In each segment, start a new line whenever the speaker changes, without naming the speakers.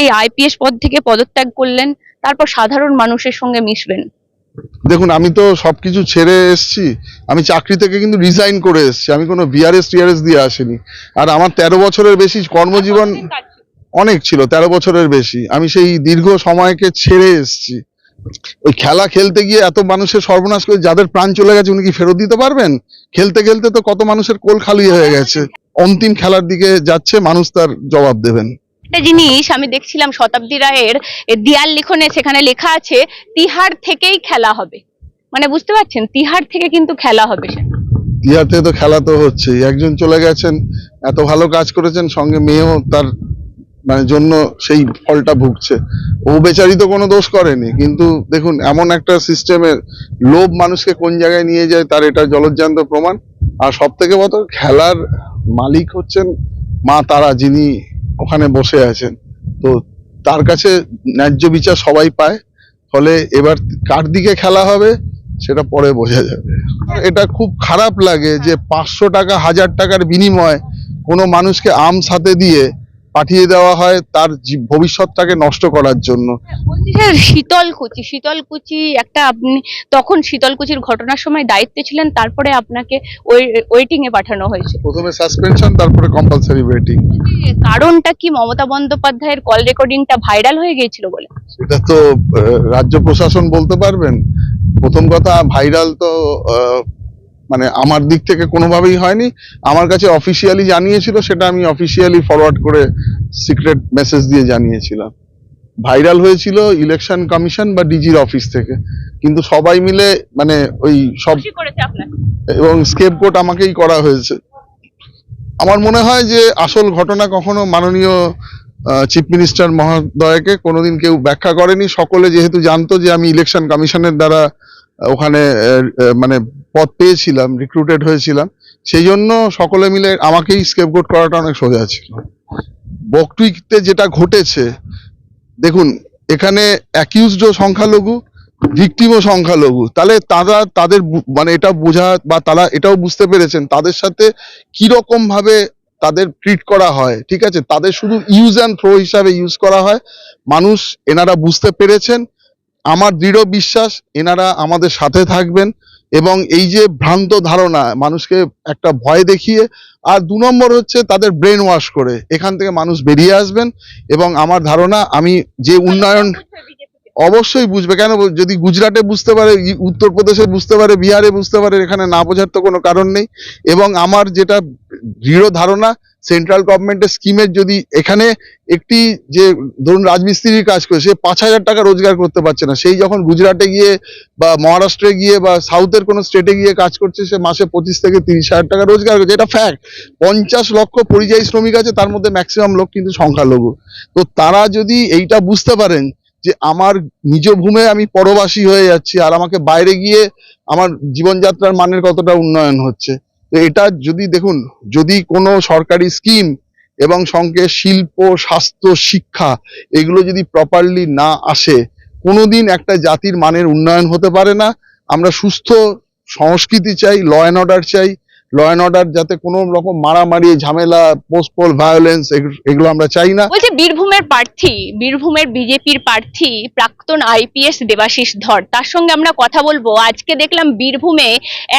এই আইপিএস পদ থেকে পদত্যাগ করলেন তারপর সাধারণ মানুষের সঙ্গে মিশবেন।
দেখুন আমি তো সবকিছু ছেড়ে এসেছি আমি চাকরি থেকে কিন্তু রিজাইন করে এসেছি আমি কোনো বিআরএস টিআরএস দিয়ে আসিনি। আর আমার তেরো বছরের বেশি কর্মজীবন অনেক ছিল তেরো বছরের বেশি। আমি সেই দীর্ঘ সময়কে ছেড়ে এসেছি। ওই খেলা খেলতে গিয়ে এত মানুষের সর্বনাশ করে যাদের প্রাণ চলে গেছে উনি কি ফেরত দিতে পারবেন? খেলতে খেলতে তো কত মানুষের কোল খালি হয়ে গেছে। অন্তিম খেলার দিকে যাচ্ছে মানুষ তার জবাব দেবেন।
একটা জিনিস আমি দেখছিলাম শতাব্দী রায়ের দেয়াল লিখনে সেখানে লেখা আছে, তিহার থেকেই খেলা হবে। মানে বুঝতে পারছেন? তিহার থেকে কিন্তু খেলা হবে
থেকে তো খেলা তো হচ্ছে একজন চলে গেছেন, এত ভালো কাজ করেছেন, সঙ্গে মেয়েও তার মানে জন্য সেই ফলটা ভুগছে। ও বেচারি তো কোনো দোষ করেনি, কিন্তু দেখুন, এমন একটা সিস্টেমের লোভ মানুষকে কোন জায়গায় নিয়ে যায়, তার এটা জলজ্জান্ত প্রমাণ। আর সব থেকে বড় খেলার মালিক হচ্ছেন মা তারা, যিনি ওখানে বসে আছেন। তো তার কাছে ন্যায্য বিচার সবাই পায়। ফলে এবার কার দিকে খেলা হবে, সেটা পরে বোঝা যাবে। এটা খুব খারাপ লাগে যে পাঁচশো টাকা, হাজার টাকার বিনিময়ে কোনো মানুষকে আম সাথে দিয়ে পাঠিয়ে দেওয়া হয় তার ভবিষ্যৎটাকে নষ্ট করার জন্য।
স্যার শীতলকুচি শীতলকুচি একটা আপনি তখন শীতলকুচির ঘটনার সময় দায়িত্বে ছিলেন তারপরে আপনাকে ওয়েটিং এ পাঠানো হয়েছে।
প্রথমে সাসপেনশন তারপরে কম্পালসারি ওয়েটিং
কারণটা কি? মমতা বন্দ্যোপাধ্যায়ের কল রেকর্ডিংটা ভাইরাল হয়ে গিয়েছিল বলে।
সেটা তো রাজ্য প্রশাসন বলতে পারবেন। প্রথম কথা ভাইরাল তো আহ, মানে আমার দিক থেকে কোনোভাবেই হয়নি। আমার কাছে অফিসিয়ালি জানিয়েছিল সেটা আমি অফিসিয়ালি ফরওয়ার্ড করে সিক্রেট মেসেজ দিয়ে জানিয়েছিলাম। ভাইরাল হয়েছিল ইলেকশন কমিশন বা ডিজির অফিস থেকে। কিন্তু সবাই মিলে মানে ওই সব এবং স্কেপগোট আমাকেই করা হয়েছে। আমার মনে হয় যে আসল ঘটনা কখনো মাননীয় চিফ মিনিস্টার মহোদয়কে কোনোদিন কেউ ব্যাখ্যা করেনি। সকলে যেহেতু জানতো যে আমি ইলেকশন কমিশনের দ্বারা ওখানে মানে পদ পেয়েছিলাম রিক্রুটেড হয়েছিলাম। সেই জন্য সকলে মিলে আমাকেই স্কেপগোট করাটা অনেক সোজা ছিল। বকটুইতে যেটা ঘটেছে, দেখুন, এখানে অ্যাকিউজডও সংখ্যালঘু ভিকটিমও সংখ্যালঘু। তাহলে তারা, তাদের মানে এটা বোঝা বা তারা এটাও বুঝতে পেরেছেন তাদের সাথে কীরকম ভাবে তাদের ট্রিট করা হয়, ঠিক আছে? তাদের শুধু ইউজ অ্যান্ড থ্রো হিসাবে ইউজ করা হয়। মানুষ, এনারা বুঝতে পেরেছেন। আমার দৃঢ় বিশ্বাস, এনারা আমাদের সাথে থাকবেন। এবং এই যে ভ্রান্ত ধারণা, মানুষকে একটা ভয় দেখিয়ে, আর দু নম্বর হচ্ছে তাদের ব্রেন ওয়াশ করে। এখান থেকে মানুষ বেরিয়ে আসবেন এবং আমার ধারণা, আমি যে উন্নয়ন অবশ্যই বুঝবে। কেন যদি গুজরাটে বুঝতে পারে উত্তরপ্রদেশে বুঝতে পারে, বিহারে বুঝতে পারে, এখানে না বোঝার তো কোনো কারণ নেই। এবং আমার যেটা দৃঢ় ধারণা সেন্ট্রাল গভর্নমেন্টের স্কিমের যদি এখানে একটি যে ধরুন রাজমিস্ত্রির কাজ করে, সে পাঁচ হাজার টাকা রোজগার করতে পারছে না। সেই যখন গুজরাটে গিয়ে বা মহারাষ্ট্রে গিয়ে বা সাউথের কোনো স্টেটে গিয়ে কাজ করছে, সে মাসে পঁচিশ থেকে তিরিশ হাজার টাকা রোজগার করছে। এটা ফ্যাক্ট পঞ্চাশ লক্ষ পরিযায়ী শ্রমিক আছে, তার মধ্যে ম্যাক্সিমাম লোক কিন্তু সংখ্যালঘু। তো তারা যদি এইটা বুঝতে পারেন যে আমার নিজ ভূমে আমি পরবাসী হয়ে যাচ্ছি, আর আমাকে বাইরে গিয়ে আমার জীবনযাত্রার মানের কতটা উন্নয়ন হচ্ছে। এটা যদি দেখুন, যদি কোনো সরকারি স্কিম এবং সঙ্গে শিল্প, স্বাস্থ্য, শিক্ষা এগুলো যদি প্রপারলি না আসে, কোনোদিন একটা জাতির মানের উন্নয়ন হতে পারে না। আমরা সুস্থ সংস্কৃতি চাই ল অ্যান্ড অর্ডার চাই অর্ডার যাতে রকম মারামারি, ঝামেলা পোস্টপোল ভায়োলেন্স এগুলো আমরা চাই না।
বলছি বীরভূমের প্রার্থী, বীরভূমের বিজেপির প্রার্থী, প্রাক্তন আইপিএস দেবাশিস ধর, তার সঙ্গে আমরা কথা বলব। আজকে দেখলাম বীরভূমে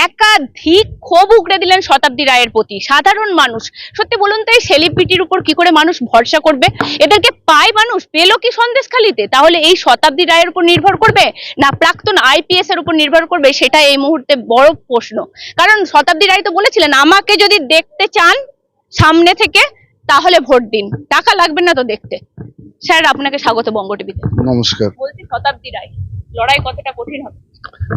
একাধিক ক্ষোভ উগড়ে দিলেন শতাব্দী রায়ের প্রতি। সাধারণ মানুষ, সত্যি বলুন তো, এই সেলিব্রিটির উপর কি করে মানুষ ভরসা করবে? এদেরকে পায় মানুষ, পেল কি সন্দেশখালিতে? তাহলে এই শতাব্দী রায়ের উপর নির্ভর করবে? না প্রাক্তন আইপিএস এর উপর নির্ভর করবে? সেটা এই মুহূর্তে বড় প্রশ্ন। কারণ শতাব্দী রায় তো বলেছিলেন আমাকে যদি দেখতে চান সামনে থেকে তাহলে ভোট দিন। টাকা লাগবে না তো দেখতে। স্যার আপনাকে স্বাগত বঙ্গ টিভিতে।
নমস্কার।
বলছি শতাব্দী রায় লড়াই কতটা কঠিন হবে?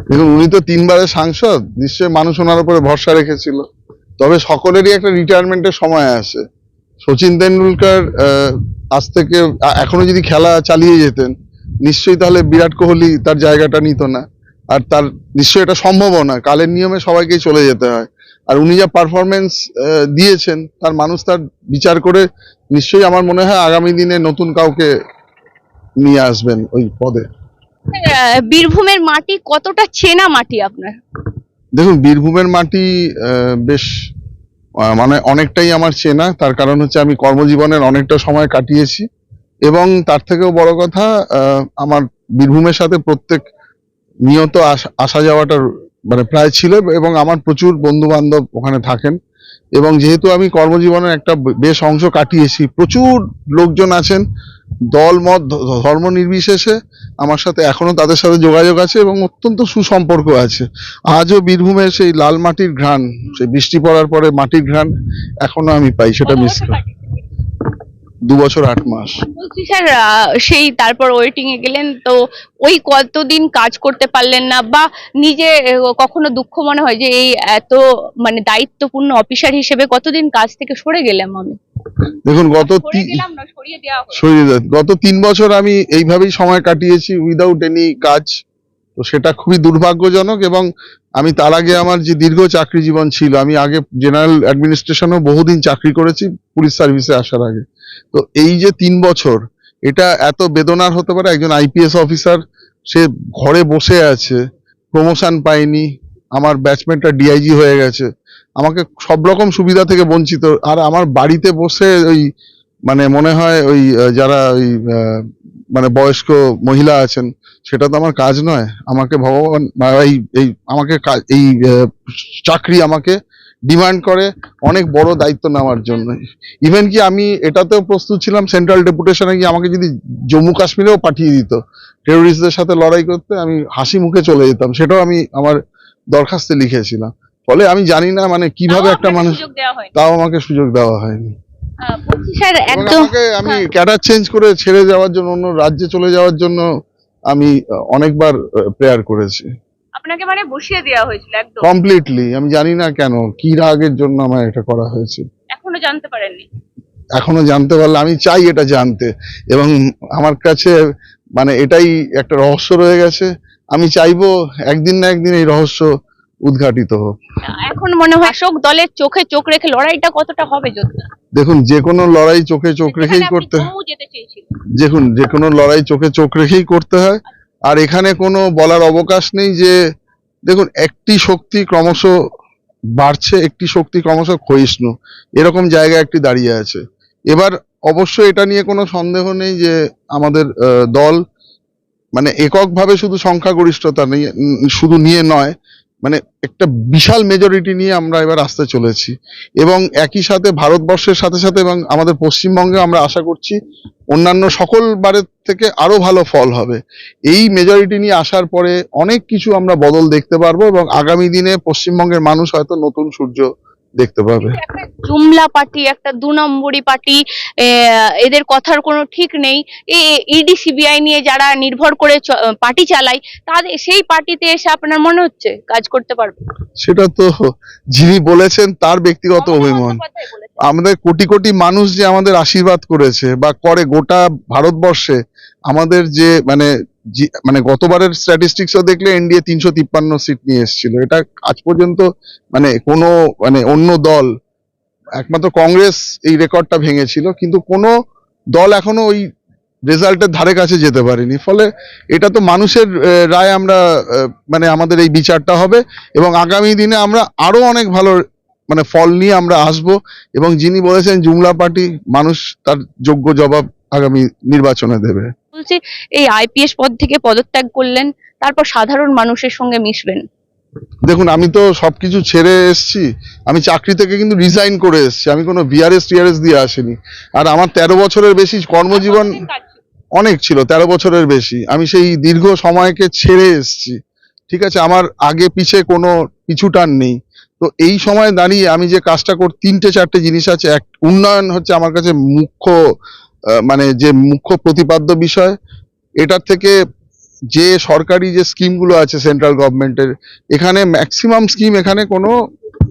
দেখুন উনি তো তিনবারের সাংসদ নিশ্চয়ই মানুষ ওনার উপরে ভরসা রেখেছিল। তবে সকলেরই একটা রিটায়ারমেন্টের সময় আসে সচিন তেন্ডুলকার আজ থেকে এখনও যদি খেলা চালিয়ে যেতেন নিশ্চয়ই তাহলে বিরাট কোহলি তার জায়গাটা নিত না। আর তার নিশ্চয়ই এটা সম্ভবও না। কালের নিয়মে সবাইকেই চলে যেতে হয়। আর উনি যা পারফরমেন্স দিয়েছেন তার মানুষ তার বিচার করে নিশ্চয়ই আমার মনে হয় আগামী দিনে নতুন কাউকে নিয়ে আসবেন ওই পদে।
বীরভূমের মাটি কতটা চেনা মাটি আপনার?
দেখুন বীরভূমের মাটি বেশ মানে অনেকটাই আমার চেনা তার কারণ হচ্ছে আমি কর্মজীবনের অনেকটা সময় কাটিয়েছি। এবং তার থেকেও বড় কথা আমার বীরভূমের সাথে প্রত্যেক নিয়ত আসা- যাওয়াটা মানে প্রায় ছিল এবং আমার প্রচুর বন্ধু বান্ধব ওখানে থাকেন। এবং যেহেতু আমি কর্মজীবনের একটা বেশ অংশ কাটিয়েছি প্রচুর লোকজন আছেন দল মত ধর্ম নির্বিশেষে আমার সাথে এখনও তাদের সাথে যোগাযোগ আছে এবং অত্যন্ত সুসম্পর্ক আছে। আজও বীরভূমের সেই লাল মাটির ঘ্রাণ সেই বৃষ্টি পড়ার পরে মাটির ঘ্রাণ এখনও আমি পাই সেটা মিস করি? দু বছর আট মাস।
বলছি স্যার সেই তারপর ওয়েটিং এ গেলেন তো ওই কতদিন কাজ করতে পারলেন না বা নিজে কখনো দুঃখ মনে হয় যে এই এত মানে দায়িত্বপূর্ণ অফিসার হিসেবে কতদিন কাজ থেকে সরে গেলাম আমি?
দেখুন গত
সরিয়ে।
গত তিন বছর আমি এইভাবেই সময় কাটিয়েছি উইদাউট এনি কাজ। তো সেটা খুবই দুর্ভাগ্যজনক এবং আমি তার আগে আমার যে দীর্ঘ চাকরি জীবন ছিল আমি আগে জেনারেল অ্যাডমিনিস্ট্রেশনেও বহুদিন চাকরি করেছি পুলিশ সার্ভিসে আসার আগে। তো এই যে তিন বছর, এটা এত বেদনার হতে পারে, একজন আইপিএস অফিসার সে ঘরে বসে আছে প্রমোশন পায়নি, আমার ব্যাচমেটটা ডিআইজি হয়ে গেছে, আমাকে সব রকম সুবিধা থেকে বঞ্চিত, আর আমার বাড়িতে বসে ওই মানে মনে হয় ওই যারা ওই মানে বয়স্ক মহিলা আছেন, সেটা তো আমার কাজ নয়, আমাকে ভগবান এই এই, আমাকে এই চাকরি আমাকে ডিমান্ড করে অনেক বড় দায়িত্ব নেওয়ার জন্য। ইভেন কি আমি এটাতেও প্রস্তুত ছিলাম সেন্ট্রাল ডেপুটেশনে গিয়ে আমাকে যদি জম্মু কাশ্মীরেও পাঠিয়ে দিত টেরোরিস্টদের সাথে লড়াই করতে আমি হাসি মুখে চলে যেতাম সেটাও আমি আমার দরখাস্তে লিখেছিলাম। ফলে আমি জানি না মানে কীভাবে একটা মানুষ তাও আমাকে সুযোগ দেওয়া হয়নি।
স্যার একদম
আমাকে আমি
হ্যাঁ।
ক্যাডার চেঞ্জ করে ছেড়ে যাওয়ার জন্য অন্য রাজ্যে চলে যাওয়ার জন্য আমি অনেকবার প্রেয়ার করেছি।
আপনাকে মানে বসিয়ে দেওয়া হয়েছিল একদম।
কমপ্লিটলি আমি জানি না কেন কি রাগের জন্য আমার এটা করা হয়েছে।
এখনও জানতে পারেননি।
এখনও জানতে পারলে আমি চাই এটা জানতে। এবং আমার কাছে মানে এটাই একটা রহস্য রয়ে গেছে। আমি চাইব একদিন না একদিন এই রহস্য উদ্ঘাটিত হোক।
এখন মনে হয় শাসক দলের চোখে চোখ রেখে লড়াইটা কতটা হবে
দেখুন যে কোনো লড়াই চোখে চোখ রেখেই করতে হয়। দেখুন যে কোনো লড়াই চোখে চোখ রেখেই করতে হয়। আর এখানে কোনো বলার অবকাশ নেই যে, দেখুন, একটি শক্তি ক্রমশ বাড়ছে, একটি শক্তি ক্রমশ ক্ষয়িষ্ণু। এরকম জায়গায় একটি দাঁড়িয়ে আছে। এবার অবশ্য এটা নিয়ে কোনো সন্দেহ নেই যে আমাদের দল মানে এককভাবে শুধু সংখ্যাগরিষ্ঠতা নিয়ে শুধু নিয়ে নয় মানে একটা বিশাল মেজরিটি নিয়ে আমরা এবার আসতে চলেছি। এবং একই সাথে ভারতবর্ষের সাথে সাথে এবং আমাদের পশ্চিমবঙ্গে আমরা আশা করছি অন্যান্য সকল বারের থেকে আরও ভালো ফল হবে। এই মেজরিটি নিয়ে আসার পরে অনেক কিছু আমরা বদল দেখতে পারব এবং আগামী দিনে পশ্চিমবঙ্গের মানুষ হয়তো নতুন সূর্য দেখতে পাবে।
জুমলা পার্টি একটা দু নম্বরই পার্টি এদের কথার কোনো ঠিক নেই। ইডি সিবিআই নিয়ে যারা নির্ভর করে পার্টি চালায় তাদের সেই পার্টিতে এসে আপনার মনে হচ্ছে কাজ করতে পারবে?
সেটা তো যিনি বলেছেন তার ব্যক্তিগত
বলেছেন।
আমাদের কোটি কোটি মানুষ যে আমাদের আশীর্বাদ করেছে বা করে গোটা ভারতবর্ষে আমাদের যে মানে মানে গতবারের স্ট্যাটিস্টিক্সও দেখলে এনডিএ তিনশো তিপ্পান্ন সিট নিয়ে এসেছিল। এটা আজ পর্যন্ত মানে কোনো মানে অন্য দল, একমাত্র কংগ্রেস এই রেকর্ডটা ভেঙেছিল, কিন্তু কোনো দল এখনও ওই রেজাল্টের ধারে কাছে যেতে পারেনি। ফলে এটা তো মানুষের রায় আমরা মানে আমাদের এই বিচারটা হবে এবং আগামী দিনে আমরা আরও অনেক ভালো মানে ফল নিয়ে আমরা আসব এবং যিনি বলেছেন জুমলা পার্টি, মানুষ তার যোগ্য জবাব আগামী নির্বাচনে দেবে।
বলছি এই আইপিএস পদ থেকে পদত্যাগ করলেন তারপর সাধারণ মানুষের সঙ্গে মিশবেন।
দেখুন আমি তো সবকিছু ছেড়ে এসেছি। আমি চাকরি থেকে কিন্তু রিজাইন করে এসেছি। আমি কোনো বিআরএস টিআরএস দিয়ে আসিনি। আর আমার তেরো বছরের বেশি কর্মজীবন অনেক ছিল তেরো বছরের বেশি। আমি সেই দীর্ঘ সময়কে ছেড়ে এসেছি। ঠিক আছে আমার আগে পিছে কোনো পিছুটান নেই। তো এই সময় দাঁড়িয়ে আমি যে কাজটা কর তিনটে চারটে জিনিস আছে। এক উন্নয়ন হচ্ছে আমার কাছে মুখ্য মানে যে মুখ্য প্রতিপাদ্য বিষয়, এটার থেকে যে সরকারি যে স্কিমগুলো আছে সেন্ট্রাল গভর্নমেন্টের, এখানে ম্যাক্সিমাম স্কিম এখানে কোনো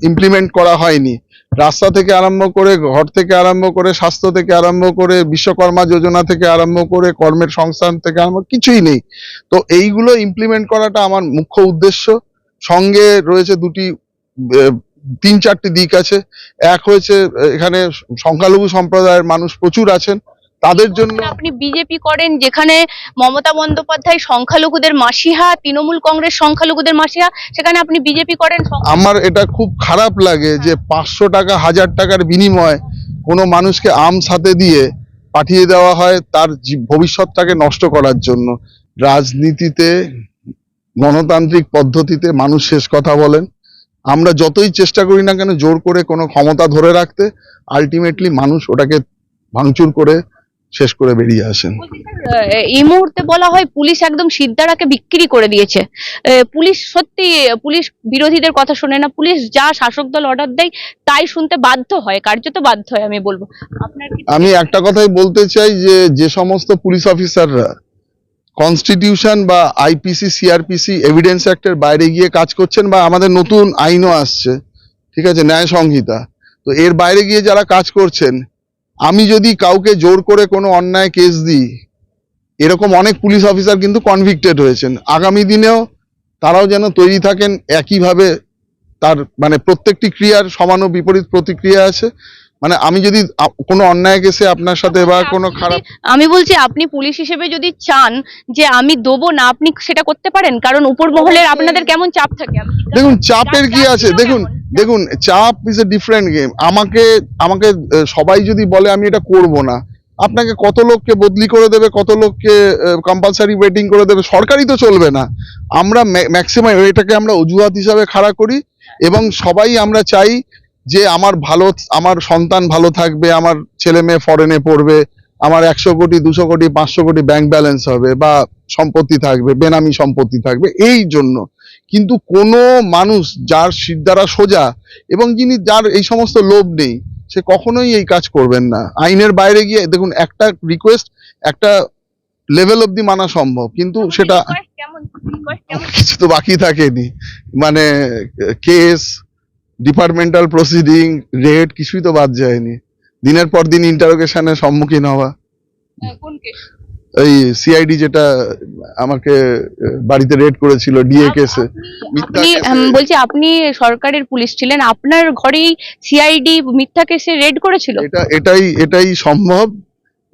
ইমপ্লিমেন্ট করা হয়নি। রাস্তা থেকে আরম্ভ করে, ঘর থেকে আরম্ভ করে, স্বাস্থ্য থেকে আরম্ভ করে, বিশ্বকর্মা যোজনা থেকে আরম্ভ করে, কর্মের সংস্থান থেকে আরম্ভ, কিছুই নেই। তো এইগুলো ইমপ্লিমেন্ট করাটা আমার মুখ্য উদ্দেশ্য। সঙ্গে রয়েছে দুটি তিন চারটি দিক আছে। এক হয়েছে, এখানে সংখ্যালঘু সম্প্রদায়ের মানুষ প্রচুর আছেন। তাদের জন্য
আপনি বিজেপি করেন যেখানে মমতা বন্দ্যোপাধ্যায় সংখ্যালঘুদের মাসিহা তৃণমূল কংগ্রেস সংখ্যালঘুদের মাসিহা সেখানে আপনি বিজেপি করেন
আমার এটা খুব খারাপ লাগে যে পাঁচশো টাকা হাজার টাকার বিনিময়ে কোনো মানুষকে আম সাথে দিয়ে পাঠিয়ে দেওয়া হয় তার ভবিষ্যৎটাকে নষ্ট করার জন্য। রাজনীতিতে গণতান্ত্রিক পদ্ধতিতে মানুষ শেষ কথা বলেন। আমরা যতই চেষ্টা করি না কেন জোর করে কোনো ক্ষমতা ধরে রাখতে আলটিমেটলি মানুষ ওটাকে ভাঙচুর করে শেষ করে বেরিয়ে আসেন।
এই মুহূর্তে বলা হয় পুলিশ একদম সিদ্ধারাকে বিক্রি করে দিয়েছে। পুলিশ সত্যি পুলিশ বিরোধীদের কথা শোনে না। পুলিশ যা শাসক দল অর্ডার দেয় তাই শুনতে বাধ্য হয় কার্যত বাধ্য হয় আমি বলব।
আমি একটা কথাই বলতে চাই যে যে সমস্ত পুলিশ অফিসাররা কনস্টিটিউশন বা আইপিসি সিআরপিসি এভিডেন্স অ্যাক্টের বাইরে গিয়ে কাজ করছেন বা আমাদের নতুন আইনও আসছে ঠিক আছে ন্যায় সংহিতা। তো এর বাইরে গিয়ে যারা কাজ করছেন আমি যদি কাউকে জোর করে কোনো অন্যায় কেস দিই, এরকম অনেক পুলিশ অফিসার কিন্তু কনভিক্টেড হয়েছেন। আগামী দিনেও তারাও যেন তৈরি থাকেন, একইভাবে তার মানে প্রত্যেকটি ক্রিয়ার সমান ও বিপরীত প্রতিক্রিয়া আছে। মানে আমি যদি কোনো অন্যায় কেসে আপনার সাথে বা কোনো খারাপ
আমি বলছি আপনি পুলিশ হিসেবে যদি চান যে আমি দেবো না আপনি সেটা করতে পারেন? কারণ উপর মহলের আপনাদের কেমন চাপ থাকে?
দেখুন চাপের কি আছে? দেখুন দেখুন চাপ ইজ এ ডিফারেন্ট গেম আমাকে আমাকে সবাই যদি বলে আমি এটা করব না আপনাকে কত লোককে বদলি করে দেবে কত লোককে কম্পালসারি ওয়েটিং করে দেবে সরকারই তো চলবে না। আমরা ম্যাক্সিমাম এটাকে আমরা অজুহাত হিসাবে খাড়া করি এবং সবাই আমরা চাই যে আমার ভালো আমার সন্তান ভালো থাকবে আমার ছেলে মেয়ে ফরেনে পড়বে আমার একশো কোটি দুশো কোটি পাঁচশো কোটি ব্যাংক ব্যালেন্স হবে বা সম্পত্তি থাকবে বেনামি সম্পত্তি থাকবে এই জন্য। কিন্তু কোনো মানুষ যার শির দ্বারা সোজা এবং যিনি যার এই সমস্ত লোভ নেই সে কখনোই এই কাজ করবেন না। আইনের বাইরে গিয়ে দেখুন একটা রিকোয়েস্ট একটা লেভেল অবধি মানা সম্ভব কিন্তু সেটা কিছু তো বাকি থাকেনি। মানে কেস ডিপার্টমেন্টাল প্রসিডিং রেড কিছুই তো বাদ যায়নি। দিনের পর দিন ইন্টারোগেশনের সম্মুখীন হওয়া।
আহ,
এই সিআইডি যেটা আমাকে বাড়িতে রেড করেছিল ডিএ কেসে
বলছি আপনি সরকারের পুলিশ ছিলেন আপনার ঘরেই সিআইডি মিথ্যা কেসে রেড করেছিল?
এটা এটাই এটাই সম্ভব।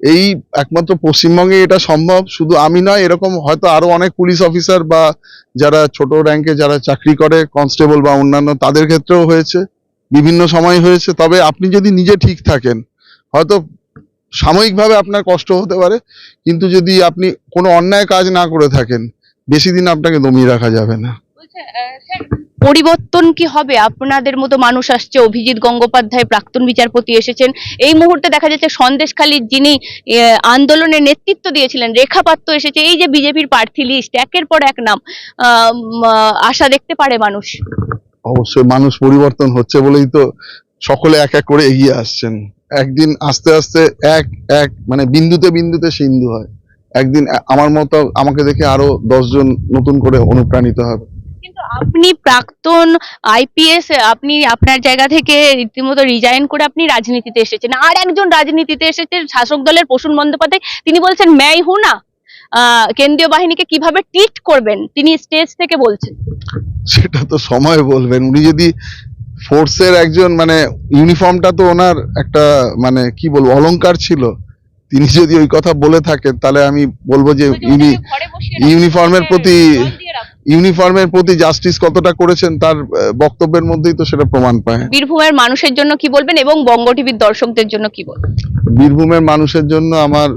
এই একমাত্র পশ্চিমবঙ্গে এটা সম্ভব, শুধু আমি নয়, এরকম হয়তো আরও অনেক পুলিশ অফিসার বা যারা ছোট র্যাঙ্কে যারা চাকরি করে কনস্টেবল বা অন্যান্য, তাদের ক্ষেত্রেও হয়েছে, বিভিন্ন সময় হয়েছে। তবে আপনি যদি নিজে ঠিক থাকেন, হয়তো সাময়িকভাবে আপনার কষ্ট হতে পারে, কিন্তু যদি আপনি কোনো অন্যায় কাজ না করে থাকেন, বেশি দিন আপনাকে দমিয়ে রাখা যাবে না।
পরিবর্তন কি হবে? আপনাদের মতো মানুষ আসছে। অভিজিৎ গঙ্গোপাধ্যায় প্রাক্তন বিচারপতি এসেছেন। এই মুহূর্তে দেখা যাচ্ছে সন্দেশখালীর যিনি আন্দোলনের নেতৃত্ব দিয়েছিলেন, রেখা পাত্র এসেছে। এই যে বিজেপির প্রার্থী লিস্ট একের পর এক নাম। আশা দেখতে পারে মানুষ?
অবশ্যই মানুষ পরিবর্তন হচ্ছে বলেই তো সকলে এক এক করে এগিয়ে আসছেন। একদিন আস্তে আস্তে এক এক মানে বিন্দুতে বিন্দুতে সিন্ধু হয়। একদিন আমার মতো আমাকে দেখে আরও দশজন নতুন করে অনুপ্রাণিত হবে।
কিন্তু আপনি প্রাক্তন আইপিএস আপনি আপনার জায়গা থেকে রীতিমতো রিজাইন করে আপনি রাজনীতিতে এসেছেন। আর একজন রাজনীতিতে এসেছেন শাসক দলের প্রসূন বন্দ্যোপাধ্যায় তিনি বলছেন ম্যাই হু না। কেন্দ্রীয় বাহিনীকে কীভাবে ট্রিট করবেন? তিনি স্টেজ থেকে বলছেন।
সেটা তো সময় বলবেন। উনি যদি ফোর্সের একজন মানে ইউনিফর্মটা তো ওনার একটা মানে কি বলব অলংকার ছিল। তিনি যদি ওই কথা বলে থাকেন তাহলে আমি বলব যে ইউনি ইউনিফর্মের প্রতি- ইউনিফর্মের প্রতি জাস্টিস কতটা করেছেন তার বক্তব্যের মধ্যেই তো সেটা প্রমাণ পায়।
বীরভূমের মানুষের জন্য কি বলবেন এবং বঙ্গ টিভির দর্শকদের জন্য কি বলবেন?
বীরভূমের মানুষের জন্য আমার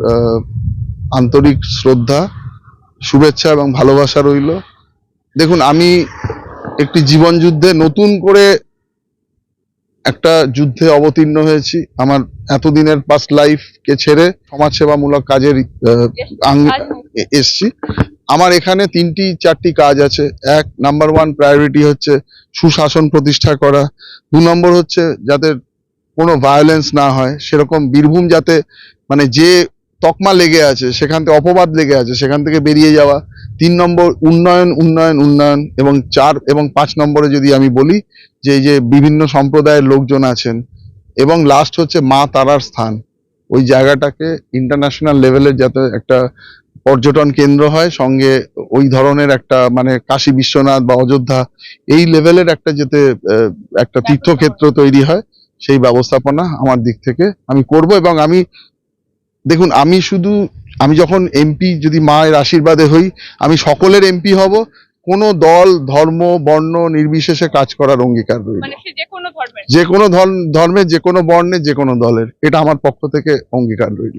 আন্তরিক শ্রদ্ধা শুভেচ্ছা এবং ভালোবাসা রইল। দেখুন আমি একটি জীবন যুদ্ধে নতুন করে একটা যুদ্ধে অবতীর্ণ হয়েছি। আমার এতদিনের পাস্ট লাইফকে ছেড়ে সমাজসেবামূলক কাজের এসছি। আমার এখানে তিনটি, চারটি কাজ আছে। এক নাম্বার ওয়ান প্রায়োরিটি হচ্ছে সুশাসন প্রতিষ্ঠা করা। দু নম্বর হচ্ছে যাতে কোনো ভায়োলেন্স না হয়, সেরকম বীরভূম যাতে মানে যে তকমা লেগে আছে, সেখান থেকে অপবাদ লেগে আছে, সেখান থেকে বেরিয়ে যাওয়া। তিন নম্বর উন্নয়ন উন্নয়ন উন্নয়ন এবং চার এবং পাঁচ নম্বরে যদি আমি বলি যে যে বিভিন্ন সম্প্রদায়ের লোকজন আছেন এবং লাস্ট হচ্ছে মা তারার স্থান। ওই জায়গাটাকে ইন্টারন্যাশনাল লেভেলের যাতে একটা পর্যটন কেন্দ্র হয়, সঙ্গে ওই ধরনের একটা মানে কাশী বিশ্বনাথ বা অযোধ্যা, এই লেভেলের একটা যাতে একটা তীর্থক্ষেত্র তৈরি হয়, সেই ব্যবস্থাপনা আমার দিক থেকে আমি করব এবং আমি দেখুন আমি শুধু আমি যখন এমপি যদি মায়ের আশীর্বাদে হই আমি সকলের এমপি হব। কোনো দল ধর্ম বর্ণ নির্বিশেষে কাজ করার অঙ্গীকার রইল।
মানে
যে কোনো ধর্মের যে কোনো বর্ণের যে কোনো দলের এটা আমার পক্ষ থেকে অঙ্গীকার রইল।